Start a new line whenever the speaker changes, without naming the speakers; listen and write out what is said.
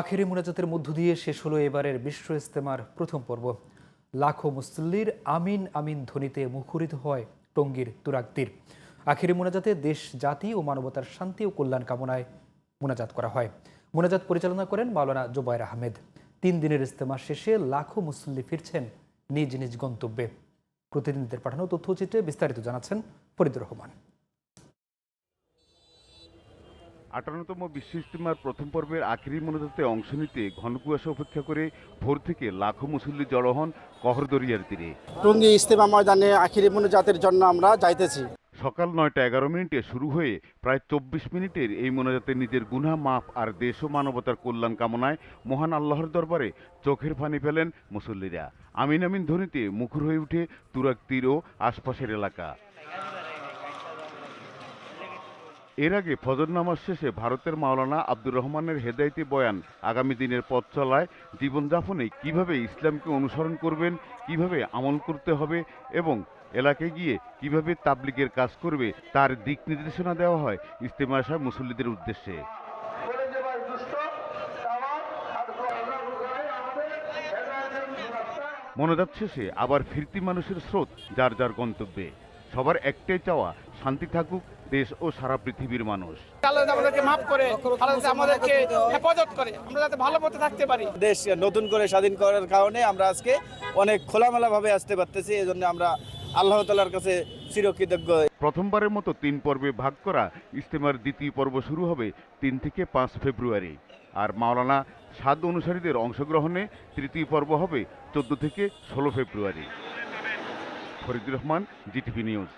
আখেরি মোনাজাতের মধ্য দিয়ে শেষ হলো এবারের বিশ্ব ইস্তেমার প্রথম পর্ব। লাখো মুসল্লির আমিন আমিন ধ্বনিতে মুখরিত হয় টঙ্গীর তুরাগতীর। আখেরি মোনাজাতে দেশ, জাতি ও মানবতার শান্তি ও কল্যাণ কামনায় মোনাজাত করা হয়। মোনাজাত পরিচালনা করেন মাওলানা জোবায়ের আহমেদ। তিন দিনের ইস্তেমা শেষে লাখো মুসল্লি ফিরছেন নিজ নিজ গন্তব্যে। প্রতিনিধিদের পাঠানো তথ্যচিত্রে বিস্তারিত জানাচ্ছেন ফরিদুর রহমান।
আটান্নতম বিশ্ব ইজতেমার প্রথম পর্বের আখেরি মনোজাতে অংশ নিতে ঘন কুয়াশা উপেক্ষা করে ভোর থেকে লাখো মুসল্লি জড়ো হন কহরদরিয়ার তীরে।
টঙ্গী ইস্তেমা ময়দানে আখিরি মনোজাতের জন্য আমরা যাইতেছি।
সকাল নয়টা এগারো মিনিটে শুরু হয়ে প্রায় চব্বিশ মিনিটের এই মোনাজাতে নিজের গুনা মাপ আর দেশ ও মানবতার কল্যাণ কামনায় মহান আল্লাহর দরবারে চোখের পানি ফেলেন মুসল্লিরা। আমিন আমিন ধ্বনিতে মুখর হয়ে উঠে তুরাক তীর ও আশপাশের এলাকা। এর আগে ফজর নামাজ শেষে ভারতের মাওলানা আব্দুর রহমানের হেদায়তি বয়ান আগামী দিনের পথ চলায় জীবনযাপনে কীভাবে ইসলামকে অনুসরণ করবেন কীভাবে আমল করতে হবে এবং এলাকায় গিয়ে কীভাবে তাবলিগের কাজ করবে তার দিক নির্দেশনা দেওয়া হয় ইস্তেমা আসা মুসল্লিদের উদ্দেশ্যে। মনোজাত শেষে আবার ফিরতি মানুষের স্রোত যার যার গন্তব্যে। সবার একটাই চাওয়া শান্তি থাকুক দেশ ও সারা পৃথিবীর মানুষ।
আল্লাহ আমাদেরকে মাফ করে আল্লাহ আমাদেরকে হেফাজত করে আমরা যাতে ভালো পথে থাকতে পারি।
দেশ নতুন করে স্বাধীন করার কারণে আমরা আজকে অনেক খোলামেলাভাবে আসতে পারতেছি এই জন্য আমরা আল্লাহ তালার কাছে চিরকৃতজ্ঞ।
প্রথমবারের মতো তিন পর্বে ভাগ করা ইস্তেমার দ্বিতীয় পর্ব শুরু হবে তিন থেকে পাঁচ ফেব্রুয়ারি। আর মাওলানা সাদ অনুসারীদের অংশগ্রহণে তৃতীয় পর্ব হবে চোদ্দ থেকে ষোলো February. Faridur Rahman GTV news.